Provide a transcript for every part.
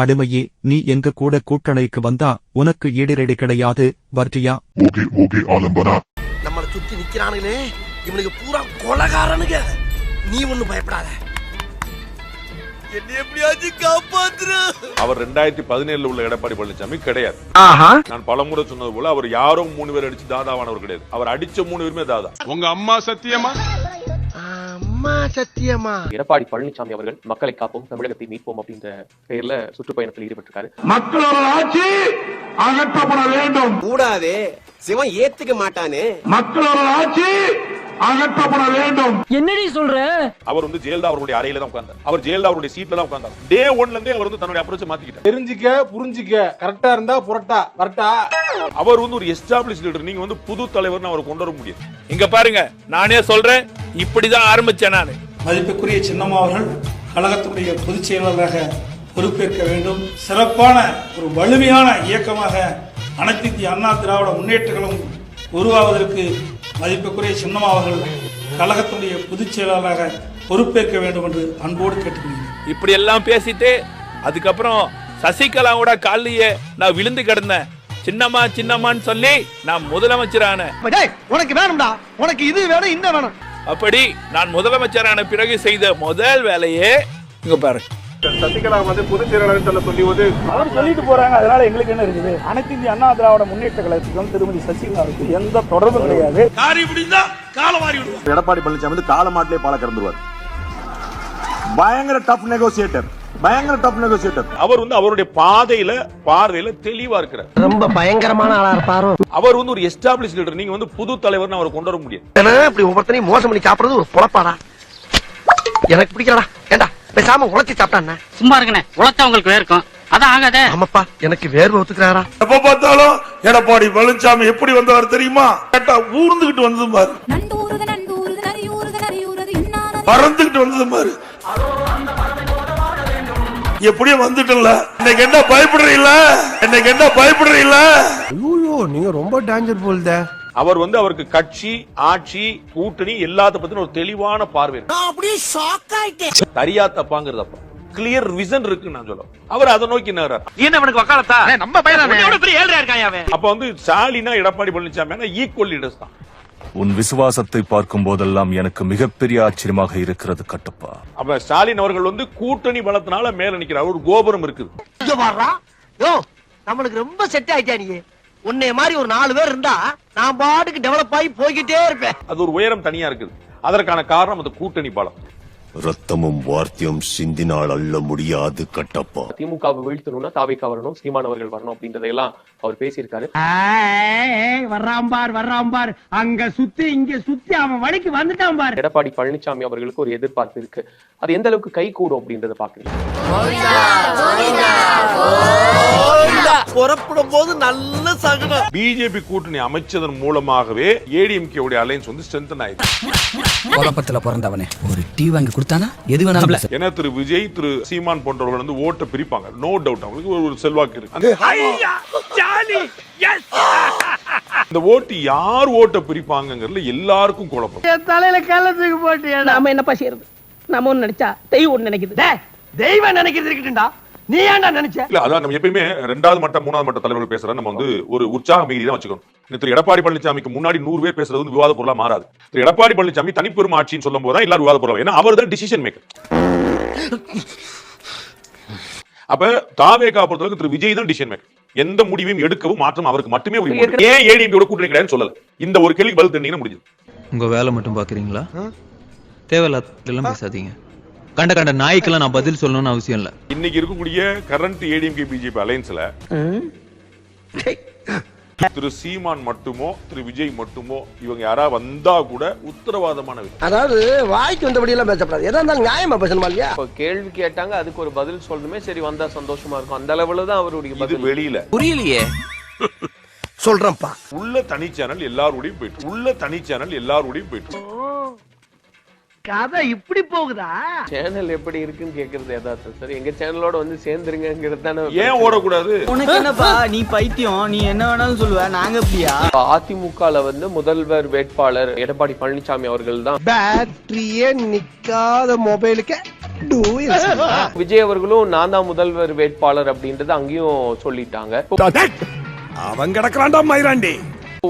அடிமையே நீ எங்க கூட கூட்டணைக்கு வந்தா உனக்கு ஈடிரடி கிடையாது வர்றியா ஓகே ஓகே ஆலம்பனா. நம்மளை சுத்தி நிக்கிறானுங்களே இவனுக்கு பூரா கொலகாரனுங்க. நீ ஒண்ணு பயப்படாத. என்ன எப்படியாச்சும் காப்பாத்துரு. அவர் ரெண்டாயிரத்தி பதினேழுல உள்ள எடப்பாடி பழனிசாமி கிடையாது. ஆஹா. நான் பலமுறை சொன்னது போல அவர் யாரும் மூணு பேர் அடிச்சு தாதாவானவர் கிடையாது. அவர் அடிச்ச மூணு பேருமே தாதா. உங்க அம்மா சத்தியமா? அம்மா சத்தியமா எடப்பாடி பழனிசாமி அவர்கள் மக்களை காப்போம் தமிழகத்தை மீட்போம் அப்படின்ற பெயர்ல சுற்றுப்பயணத்தில் ஈடுபட்டிருக்காரு. மக்களோட ஆட்சி அகற்றப்பட வேண்டும். கூடாதே சிவன் ஏத்துக்க மாட்டானே. மக்களோட ஆட்சி அகற்றப்பட வேண்டும். என்னடி சொல்ற? அவர் வந்து ஜெயலலிதா அவருடைய அறையில தான் உட்கார்ந்தார். அவர் ஜெயலலிதா அவருடைய சீட்ல தான் உட்கார்ந்தார். டே ஒன்ல இருந்தே அவர் வந்து தன்னுடைய அப்ரோச் மாத்திக்கிட்டார். தெரிஞ்சுக்க புரிஞ்சுக்க. கரெக்டா இருந்தா புரட்டா. கரெக்டா அவர் வந்து ஒரு எஸ்டாப்ளிஷ் லீடர் நீங்க வந்து புது தலைவர்னு அவரை கொண்டு வர முடியாது. இங்க பாருங்க நானே சொல்றேன் இப்படிதான் ஆரம்பிச்சேன் நானு. மதிப்புக்குரிய சின்னம்மா அவர்கள் கழகத்துடைய பொதுச் செயலாளராக பொறுப்பேற்க வேண்டும். சிறப்பான ஒரு வலிமையான இயக்கமாக அனைத்து அண்ணா திராவிட முன்னேற்றங்களும் உருவாவதற்கு மதிப்புக்குரிய சின்னம்மா அவர்கள் கழகத்துடைய பொதுச் செயலாளராக பொறுப்பேற்க வேண்டும் என்று அன்போடு கேட்டுக்கொள்கிறேன். இப்படி எல்லாம் பேசிட்டு அதுக்கப்புறம் சசிகலா கூட காலையே நான் விழுந்து கிடந்தேன். சின்னம்மா சின்னம்மான்னு சொல்லி நான் முதலமைச்சரான. உனக்கு வேணும்டா. உனக்கு இது வேணும் இந்த வேணும். அப்படி நான் முதலமைச்சரான பிறகு செய்த முதல் வேலையே இங்க பாரு. சசிகலா வந்து பொதுச் செயலாளர் சொல்ல சொல்லுவது அவர் சொல்லிட்டு போறாங்க. அதனால எங்களுக்கு என்ன இருக்குது? அனைத்து இந்திய அண்ணா திராவிட முன்னேற்ற கழகத்துக்கும் திருமதி சசிகலாவுக்கு எந்த தொடர்பும் கிடையாது. எடப்பாடி பழனிசாமி வந்து காலமாட்டிலே பால கறந்துருவார். பயங்கர டஃப் நெகோசியேட்டர் பயங்கர டஃப் நெகோசியேட்டர் அவர் வந்து அவருடைய பாதையில பார்வையில தெளிவா இருக்கிறார். ரொம்ப பயங்கரமான ஆளா இருப்பாரோ. அவர் வந்து ஒரு எஸ்டாப்ளிஷ் லீடர் நீங்க வந்து புது தலைவர்னு அவரை கொண்டு வர முடியாது. இப்படி ஒவ்வொருத்தனையும் மோசம் பண்ணி சாப்பிடுறது ஒரு பொழப்பாடா? எனக்கு பிடிக்கலடா. ஏண்டா? பேசாம உழைச்சி சாப்பிட்டானே சும்மா இருங்கண்ணே உழைச்சா உங்களுக்கு வேர்க்கும். அதான் ஆகாதே. ஆமாப்பா எனக்கு வேர்வை ஒத்துக்கிறாரா? எப்ப பார்த்தாலும் எடப்பாடி பழனிசாமி எப்படி வந்தவர் தெரியுமா? கேட்டா ஊர்ந்துகிட்டு வந்தது பாரு. பறந்துகிட்டு வந்தது பாரு. எப்படியும் வந்துட்டல இன்னைக்கு என்ன பயப்படுறீங்கள? இன்னைக்கு என்ன பயப்படுறீங்கள? ஐயோ நீங்க ரொம்ப டேஞ்சர் போல்தே. அவர் வந்து அவருக்கு கட்சி ஆட்சி கூட்டணி எல்லாத்த பத்தின ஒரு தெளிவான பார்வை இருக்கு. அப்படியே ஷாக் ஆயிட்டேன். சரியா தப்பாங்கிறது அப்ப. கிளியர் விசன் இருக்கு நான் சொல்ல அவர் அதை நோக்கி நகரார் என்ன அவனுக்கு வக்காலத்தா? நம்ம பையன் அப்ப வந்து ஸ்டாலினா எடப்பாடி பழனிசாமி ஈக்குவல் லீடர்ஸ் தான். உன் விசுவாசத்தை பார்க்கும் போதெல்லாம் எனக்கு மிகப்பெரிய ஆச்சரியமாக இருக்கிறது கட்டப்பா. அப்ப ஸ்டாலின் அவர்கள் வந்து கூட்டணி பலத்தினால மேல நிக்கிறார். ஒரு கோபுரம் இருக்குது. நம்மளுக்கு ரொம்ப செட் ஆயிட்டா நீ. உன்னைய மாதிரி ஒரு நாலு பேர் இருந்தா நான் பாட்டுக்கு டெவலப் ஆகி போய்கிட்டே இருப்பேன். அது ஒரு உயரம் தனியா இருக்குது. அதற்கான காரணம் அந்த கூட்டணி பலம். ரத்தமும் வார்த்தையும் சிந்தினால் அள்ள முடியாது கட்டப்பா. திமுகவை வீழ்த்தணும்னா தாவேக்கா வரணும் சீமான் அவர்கள் வரணும் அப்படின்றதையெல்லாம் அவர் பேசியிருக்காரு. வர்றான் பார் வர்றான் பார். அங்க சுத்தி இங்க சுத்தி அவன் வழிக்கு வந்துட்டான் பார். எடப்பாடி பழனிசாமி அவர்களுக்கு ஒரு எதிர்பார்ப்பு இருக்கு. அது எந்த அளவுக்கு கை கூடும் அப்படின்றத பாக்குறீங்க புறப்படும் போது நல்ல சகுனம். பிஜேபி கூட்டணி அமைச்சதன் மூலமாகவே ஏடிஎம்கே உடைய அலைன்ஸ் வந்து ஸ்ட்ரென்தன் ஆயிடுச்சு குழப்பத்துல பிறந்தவனே. ஒரு டீ வாங்கி கொடுத்தானா? எது வேணாலும் ஏன்னா திரு விஜய் திரு சீமான் போன்றவர்கள் வந்து ஓட்டை பிரிப்பாங்க. நோ டவுட் அவங்களுக்கு ஒரு- செல்வாக்கு இருக்கு. அந்த- இந்த ஓட்டு யார் ஓட்டை பிரிப்பாங்கங்கிறதுல எல்லாருக்கும் குழப்பம். தலையில கள்ளத்துக்கு போட்டு நாம என்னப்பா செய்யறது? நம்ம ஒண்ணு நினைச்சா தெய்வம் ஒண்ணு நினைக்குது. தெய்வம் நினைக்கிறது இருக்கட்டும்டா நீ ஏன்டா நினைச்ச? இல்ல அதான் நம்ம எப்பயுமே ரெண்டாவது மட்ட மூணாவது மட்ட தலைவர்கள் பேசுறத நம்ம வந்து ஒரு உற்சாக மீறி தான் வச்சுக்கணும். இந்த திரு எடப்பாடி பழனிசாமிக்கு முன்னாடி நூறு பேர் பேசுறது வந்து விவாத பொருளா மாறாது. திரு எடப்பாடி பழனிசாமி தனிப்பெரும் ஆட்சின்னு சொல்லும் போது தான் எல்லாரும் விவாத பொருள் ஏன்னா அவர் தான் டிசிஷன் மேக்கர் அப்ப தாவேகா பொறுத்தளவுக்கு திரு விஜய் தான் டிசிஷன் மேக்கர் எந்த முடிவையும் எடுக்கவும் மாற்றம் அவருக்கு மட்டுமே உரிமை. ஏன் ஏடிஎம்கே கூட்டணி கிடையாதுன்னு சொல்லல. இந்த ஒரு கேள்வி பதில் தெரிஞ்சீங்கன்னா முடிஞ்சது. உங்க வேலை மட்டும் பாக்குறீங்களா தேவையில்லாம் பேசாதீங்க. கண்ட கண்ட நாய்க்கெல்லாம் நான் பதில் சொல்லணும்னு அவசியம் இல்ல. இன்னைக்கு இருக்கக்கூடிய கரண்ட் ஏடிஎம்கே பிஜேபி அலைன்ஸ்ல திரு சீமான் மட்டுமோ திரு விஜய் மட்டுமோ இவங்க யாரா வந்தா கூட உத்தரவாதமான. அதாவது வாய்க்கு வந்தபடி எல்லாம் பேசப்படாது. எதா இருந்தாலும் நியாயமா பேசணுமா இல்லையா? இப்போ கேள்வி கேட்டாங்க அதுக்கு ஒரு பதில் சொல்லணுமே சரி வந்தா சந்தோஷமா இருக்கும். அந்த அளவுல தான் அவருடைய இது பதில். வெளியில. புரியலையே. சொல்றேன்ப்பா. உள்ள தனி சேனல் எல்லாரோடையும் போயிட்டு உள்ள தனி சேனல் எல்லாரோடையும் போயிட்டு. கதை இப்படி போகுதா? சேனல் எப்படி இருக்குன்னு கேக்குறது யதார்த்தம். சார் எங்க சேனலோட வந்து சேர்ந்துருங்கிறது தானே ஏன் ஓடக்கூடாது? உனக்கு என்னப்பா நீ பைத்தியம் நீ என்ன வேணாலும் சொல்லுவ நாங்க அப்படியா அதிமுகல வந்து முதல்வர் வேட்பாளர் எடப்பாடி பழனிசாமி அவர்கள் தான் பேட்டரியே நிக்காத மொபைலுக்கு விஜய் அவர்களும் நான் தான் முதல்வர் வேட்பாளர் அப்படின்றது அங்கேயும் சொல்லிட்டாங்க. அவன் கிடக்குறான்டா மயிராண்டி.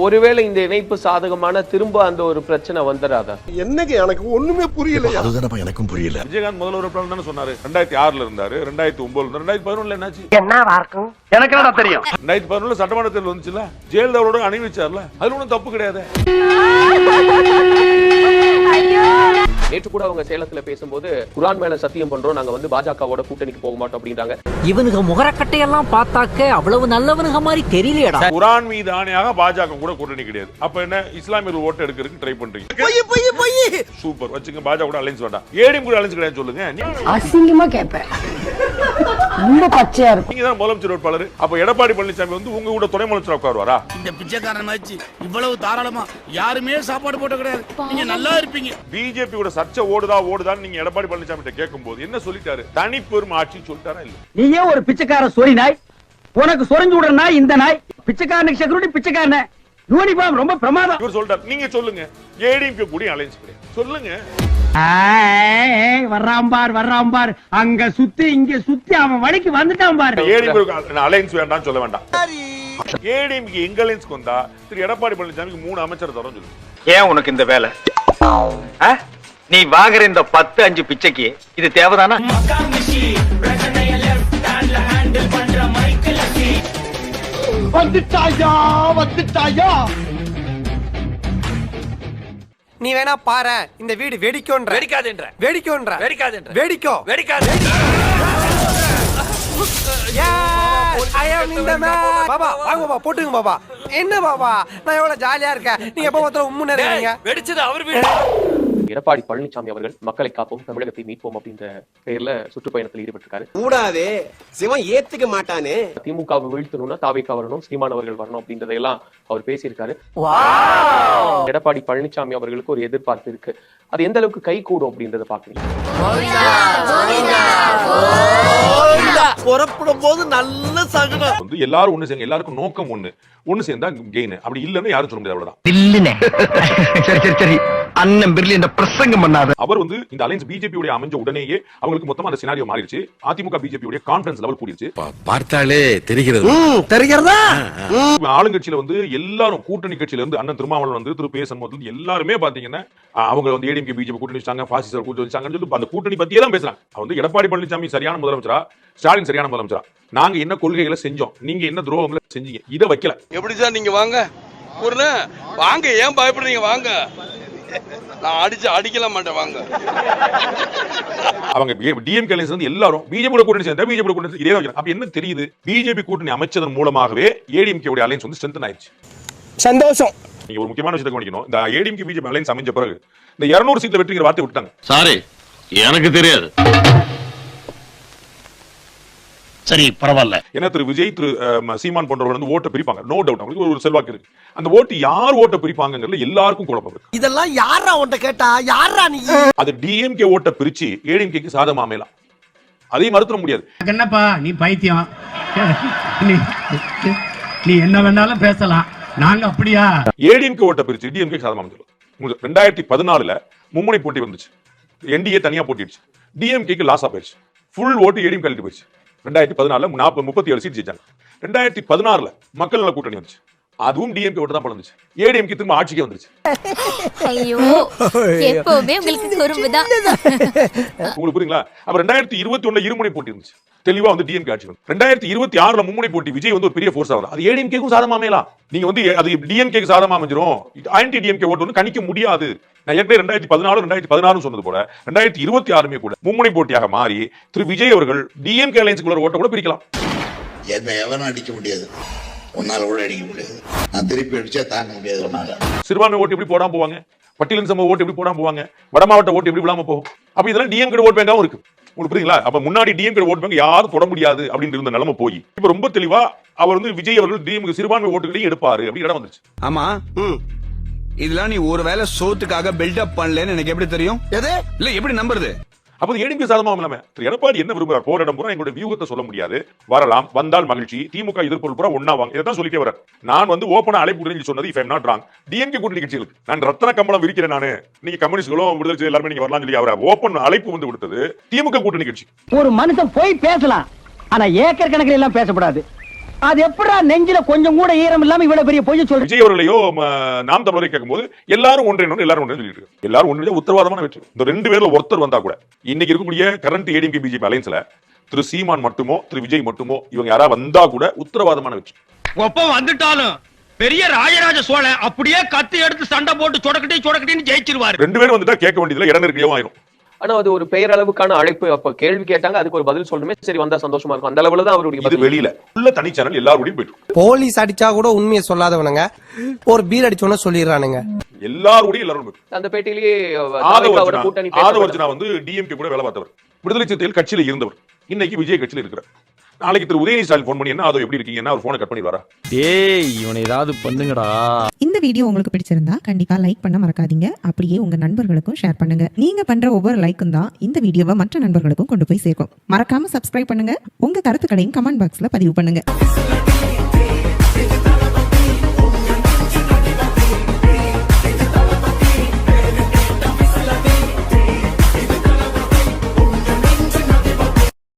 ஒருவேளை இந்த இணைப்பு சாதகமான திரும்ப அந்த ஒரு பிரச்சனை வந்துடாதா என்னங்க எனக்கு ஒண்ணுமே புரியல அதுதானப்பா எனக்கும் புரியல. விஜயகாந்த் முதல்வர் தானே சொன்னாரு. ரெண்டாயிரத்தி ஆறுல இருந்தாரு ரெண்டாயிரத்தி ஒன்பதுல ரெண்டாயிரத்தி பதினொன்னுல என்னாச்சு? என்ன எனக்கு என்னடா தெரியும்? ரெண்டாயிரத்தி பதினொன்னுல சட்டமன்ற தேர்தல் வந்துச்சுல? ஜெயலலிதாவோட அணிவிச்சார்ல? அதுல ஒன்றும் தப்பு கிடையாது. நேற்று கூட அவங்க சேலத்துல பேசும்போது குரான் மேல சத்தியம் பண்றோம் நாங்க வந்து பாஜகவோட கூட்டணிக்கு போக மாட்டோம் அப்படின்றாங்க. இவனுக்கு முகரக்கட்டையெல்லாம் பார்த்தாக்க அவ்வளவு நல்லவனுங்க மாதிரி தெரியலையடா. குரான் மீது ஆணையாக பாஜக கூட கூட்டணி கிடையாது. அப்ப என்ன இஸ்லாமியர் ஓட்டு எடுக்கிறதுக்கு ட்ரை பண்றீங்க? சூப்பர். வச்சுங்க பாஜக கூட அலைன்ஸ் வேண்டாம். ஏடிஎம் கூட அலைன்ஸ் கிடையாது சொல்லுங்க. அசிங்கமா கேட்பேன் ரொம்ப பச்சையா இருக்கும். நீங்க தான் முதலமைச்சர் வேட்பாளர். அப்ப எடப்பாடி பழனிசாமி வந்து உங்க கூட துணை முதலமைச்சர் உட்காருவாரா? இந்த பிச்சைக்காரன் மாதிரி இவ்வளவு தாராளமா யாருமே சாப்பாடு போட்ட கிடையாது. நீங்க நல்லா இருப்பீங்க. பிஜேபியோட சர்ச்சை ஓடுதா ஓடுதான்னு நீங்க எடப்பாடி பழனிசாமி கிட்ட கேட்கும்போது என்ன சொல்லிட்டாரு? தனிப்பெரும் ஆட்சின்னு சொல்லிட்டாரா இல்ல? நீயே ஒரு பிச்சைக்கார சொறி நாய். உனக்கு சொரிஞ்சு விடுற நாய் இந்த நாய். பிச்சைக்காரனுக்கு செக்யூரிட்டி பிச்சைக்காரன. யூனிஃபார்ம் ரொம்ப பிரமாதம். இவர் சொல்லிட்டாரு நீங்க சொல்லுங்க. ஏடிஎம்கே கூட அலைன்ஸ் கிடையாது. சொல்லுங்க. வர்றான் பார் வர்றான் பார். அங்க சுத்தி இங்க சுத்தி அவன் வழிக்கு வந்துட்டான் பாரு. ஏடிஎம்கே அலைன்ஸ் வேண்டாம்னு சொல்ல வேண்டாம். ஏடிஎம்கே எங்க அலைன்ஸ்க்கு வந்தா திரு எடப்பாடி பழனிசாமிக்கு மூணு அமைச்சர் தரோம் சொல்லுங்க. ஏன் உனக்கு இந்த வேலை? நீ வாங்குற இந்த பத்து அஞ்சு பிச்சைக்கு இது தேவைதானா? வந்துட்டாயா வந்துட்டாயா? நீ வேணா பாரு இந்த வீடு வெடிக்கோன்ற வெடிக்காதுன்ற. வெடிக்கோன்ற வெடிக்காதுன்ற. வெடிக்கோ. வெடிக்காது. பாபா வாங்க பாபா போட்டுங்க பாபா. என்ன பாபா? நான் எவ்வளவு ஜாலியா இருக்கேன். நீங்க எப்ப ஒருத்தர் உம்முன்னு இருக்கீங்க? வெடிச்சது அவர் வீடு. எடப்பாடி பழனிசாமி அவர்கள் மக்களை காப்போம் தமிழகத்தை மீட்போம் அப்படின்ற பெயர்ல சுற்றுப்பயணத்தில் ஈடுபட்டிருக்காரு. கூடாது சிவன் ஏத்துக்க மாட்டானே. திமுகவை வீழ்த்தணும்னா தாவிக்கா வரணும் சீமான் அவர்கள் வரணும் அப்படின்றதையெல்லாம் அவர் பேசியிருக்காரு. எடப்பாடி பழனிசாமி அவர்களுக்கு ஒரு எதிர்பார்ப்பு இருக்கு. அது எந்த அளவுக்கு கை கூடும் அப்படின்றத பாக்குறீங்க புறப்படும் போது நல்ல சகுனம். வந்து எல்லாரும் ஒண்ணு சேர்ந்து எல்லாருக்கும் நோக்கம் ஒண்ணு. ஒண்ணு சேர்ந்தா கெயின் அப்படி இல்லைன்னு யாரும் சொல்ல முடியாது அவ்வளவுதான். சரி சரி சரி. அண்ணன் பிர்லி இந்த பிரசங்கம் பண்ணாத. அவர் வந்து இந்த அலைன்ஸ் பிஜேபி உடைய அமைஞ்ச உடனேயே அவங்களுக்கு மொத்தமா அந்த சினாரியோ மாறிடுச்சு. அதிமுக பிஜேபி உடைய கான்ஃபரன்ஸ் லெவல் கூடிருச்சு பார்த்தாலே தெரிகிறது. தெரிகிறதா? ஆளுங்கட்சியில வந்து எல்லாரும் கூட்டணி கட்சியில இருந்து அண்ணன் திருமாவளவன் வந்து திரு பே சண்முகத்துல இருந்து எல்லாருமே பாத்தீங்கன்னா அவங்க வந்து ஏடிஎம்கே பிஜேபி கூட்டணி வச்சாங்க பாசிசர் கூட்டணி வச்சாங்கன்னு சொல்லி அந்த கூட்டணி பத்தியே தான் பேசுறாங்க. வந்து எடப்பாடி பழனிசாமி சரியான முதலமைச்சரா? ஸ்டாலின் சரியான முதலமைச்சரா? நாங்க என்ன கொள்கைகளை செஞ்சோம்? நீங்க என்ன துரோகங்களை செஞ்சீங்க? இதை வைக்கல. எப்படி சார் நீங்க வாங்க? வாங்க ஏன் பயப்படுறீங்க? வாங்க. நான் அடிச்சு அடிக்கல மாட்டேன் வாங்க. அவங்க டிஎம்கே வந்து எல்லாரும் பிஜேபி கூட்டணி சேர்ந்தா பிஜேபி கூட்டணி இதே. அப்ப என்ன தெரியுது? பிஜேபி கூட்டணி அமைச்சதன் மூலமாகவே ஏடிஎம்கே உடைய அலைன்ஸ் வந்து ஸ்ட்ரென்த் ஆயிடுச்சு. சந்தோஷம். நீங்க ஒரு முக்கியமான விஷயத்தை கவனிக்கணும். இந்த ஏடிஎம்கே பிஜேபி அலைன்ஸ் அமைஞ்ச பிறகு இந்த 200 சீட்ல வெற்றிங்கிற வார்த்தை விட்டாங்க சாரி எனக்கு தெரியாது. சரி பரவாயில்ல. ஏன்னா திரு விஜய் திரு அஹ், சீமான் போன்றவர்கள் வந்து ஓட்டை பிரிப்பாங்க. நோ டவுட் அவங்களுக்கு ஒரு செல்வாக்கு இருக்கு. அந்த ஓட்டு யார் ஓட்டை பிரிப்பாங்கிறதுல எல்லாருக்கும் குழப்பம் இருக்கு. இதெல்லாம் யாரா உன்ட்ட கேட்டா? யாரா நீ? அது டிஎம்கே ஓட்டை பிரிச்சு ஏடிஎம்கேக்கு சாதகமா அமையலாம். அதையும் மறுத்துட முடியாது. என்னப்பா நீ பைத்தியம். நீ நீ என்ன வேணாலும் பேசலாம். நாங்க அப்படியா? ஏடிஎம்கே ஓட்டை பிரிச்சு டிஎம்கே சாதகமா அமைஞ்சிடும் ரெண்டாயிரத்தி பதினாலுல மும்முனை போட்டி வந்துச்சு. என்டிஏ தனியா போட்டிடுச்சு. டிஎம்கேக்கு லாஸ் போயிடுச்சு. ஃபுல் ஓட்டு ஏடிஎம் கழிட்டு போயிடுச்சு. ரெண்டாயிரத்தி பதினாலுல நாற்பது முப்பத்தி ஏழு சீட் ஜெயிச்சாங்க. ரெண்டாயிரத்தி பதினாறுல மக்கள் நல கூட்டணி வந்துச்சு. அதுவும் டிஎம்கே ஓட்டு தான் பழந்துச்சு ஏடிஎம்கே திரும்ப ஆட்சிக்கே வந்துருச்சு. ஐயோ எப்பவுமே உங்களுக்கு குறும்புதான் உங்களுக்கு புரியுங்களா? அப்ப ரெண்டாயிரத்தி இருபத்தி ஒண்ணுல இருமுனை போட்டி இருந்துச்சு. தெளிவா வந்து டிஎம்கே ஆட்சி வந்து ரெண்டாயிரத்தி இருபத்தி ஆறுல மும்முனை போட்டி விஜய் வந்து ஒரு பெரிய ஃபோர்ஸ் ஆகுது அது ஏடிஎம்கேக்கும் சாதகமா அமையலாம். நீங்க வந்து அது டிஎம்கேக்கு சாதகமா அமைஞ்சிரும். ஆன்டி டிஎம்கே ஓட்டு வந்து கணிக்க முடியாது. நான் ஏற்கனவே ரெண்டாயிரத்தி பதினாலு ரெண்டாயிரத்தி பதினாறு சொன்னது போல ரெண்டாயிரத்தி இருபத்தி ஆறுமே கூட மும்முனை போட்டியாக மாறி திரு விஜய் அவர்கள் டிஎம்கே அலைன்ஸ்குள்ள ஓட்ட கூட பிரிக்கலாம். என்னை எவனும் அடிக்க முடியாது. உன்னால கூட அடிக்க முடியாது நான் திருப்பி அடிச்சா தாங்க முடியாது உன்னால. சிறுபான்மை ஓட்டு எப்படி போடாம போவாங்க? பட்டியலின் சமூக ஓட்டு எப்படி போடாம போவாங்க? வட மாவட்ட ஓட்டு எப்படி விடாம போகும்? அப்ப இதெல்லாம் டிஎம்கே ஓட் பேங்காவும் இருக்கு. உங்களுக்கு புரியுங்களா அப்ப முன்னாடி டிஎம்கே ஓட் பேங்க் யாரும் தொட முடியாது அப்படின்னு இருந்த நிலைமை போய். இப்ப ரொம்ப தெளிவா அவர் வந்து விஜய் அவர்கள் டிஎம்கே சிறுபான்மை ஓட்டுகளையும் எடுப்பாரு அப்படி இடம் வந்துருச்சு. ஆமா. இதெல்லாம் நீ ஒருவேளை சோத்துக்காக பில்டப் பண்ணலன்னு எனக்கு எப்படி தெரியும்? எது? இல்ல எப்படி நம்புறது? அப்போ ஏடிபி சாதகமாக இல்லாம திரு எடப்பாடி என்ன விரும்புறார் போராடம் பூரா எங்களுடைய வியூகத்தை சொல்ல முடியாது. வரலாம் வந்தால் மகிழ்ச்சி. திமுக எதிர்ப்பு பூரா ஒன்னா வாங்க. தான் சொல்லிட்டே வரேன் நான் வந்து ஓப்பனா அழைப்பு சொன்னது if I'm not wrong D M K கூட்டணி கட்சிகளுக்கு நான் ரத்தன கம்பளம் விரிக்கிறேன் நானு. நீங்க கம்யூனிஸ்டுகளும் விடுதலை செய்தி எல்லாருமே நீங்க வரலாம் சொல்லி அவரை ஓப்பன் அழைப்பு வந்து விடுத்தது திமுக கூட்டணி கட்சி. ஒரு மனுஷன் போய் பேசலாம். ஆனா ஏக்கர் கணக்கில் எல்லாம் பேசப்படாது. அது எப்படா நெஞ்சில கொஞ்சம் கூட ஈரம் இல்லாம இவ்வளவு பெரிய பொய்ய சொல்ற விஜய் அவர்களையோ நாம் தமிழரை கேட்கும்போது எல்லாரும் ஒன்றினு எல்லாரும் ஒன்று சொல்லிட்டு இருக்காங்க. எல்லாரும் ஒன்று உத்தரவாதமான வெற்றி. இந்த ரெண்டு பேர்ல ஒருத்தர் வந்தா கூட இன்னைக்கு இருக்கக்கூடிய கரண்ட் ஏடிஎம்கே பிஜேபி அலைன்ஸ்ல திரு சீமான் மட்டுமோ திரு விஜய் மட்டுமோ இவங்க யாராவது வந்தா கூட உத்தரவாதமான வெற்றி. ஒப்ப வந்துட்டாலும் பெரிய ராஜராஜ சோழன் அப்படியே கத்தி எடுத்து சண்டை போட்டு சொடக்கட்டி சொடக்கட்டின்னு ஜெயிச்சிருவாரு. ரெண்டு பேரும் வந்துட்டா கேட்க வேண்டியதுல இடம் நெருக்கடியாவும் ஆயிரும். ஆனா அது ஒரு பெயரளவுக்கான அழைப்பு. அப்ப கேள்வி கேட்டாங்க அதுக்கு ஒரு பதில் சொல்லணுமே. சரி வந்தா சந்தோஷமா இருக்கும். அந்த அளவுல தான் அவருடைய இது வெளியில. உள்ள தனி சேனல் எல்லாரோடையும் போயிட்டு போலீஸ் அடிச்சா கூட உண்மையை சொல்லாதவனுங்க. ஒரு பீர் அடிச்சோன்னு சொல்லிடுறானுங்க. எல்லாரோடையும் எல்லாரும் அந்த அர்ஜுனா கூட்டணி ஆதவ பேசப்பட்டது. அர்ஜுனா வந்து டிஎம்கே கூட வேலை பார்த்தவர். விடுதலை சிறுத்தைகள் கட்சியில இருந்தவர். இன்னைக்கு விஜய் கட்சியில இருக்கிறார். நாளைக்கு திரு உதயநிதி ஸ்டாலின் போன் பண்ணி என்ன ஆதவ எப்படி இருக்கீங்க அவர் போனை கட் பண்ணிடுவாரா? டேய் இவனை ஏதாவது பண்ணுங்கடா. இந்த வீடியோ உங்களுக்கு பிடிச்சிருந்தா கண்டிப்பா லைக் பண்ண மறக்காதீங்க. அப்படியே உங்க நண்பர்களுக்கும் ஷேர் பண்ணுங்க. நீங்க பண்ற ஒவ்வொரு லைக்கும் தான் இந்த வீடியோவை மற்ற நண்பர்களுக்கும் கொண்டு போய் சேர்க்கும். மறக்காம சப்ஸ்கிரைப் பண்ணுங்க. உங்க கருத்துக்களையும் கமெண்ட் பாக்ஸ்ல பதிவு பண்ணுங்க.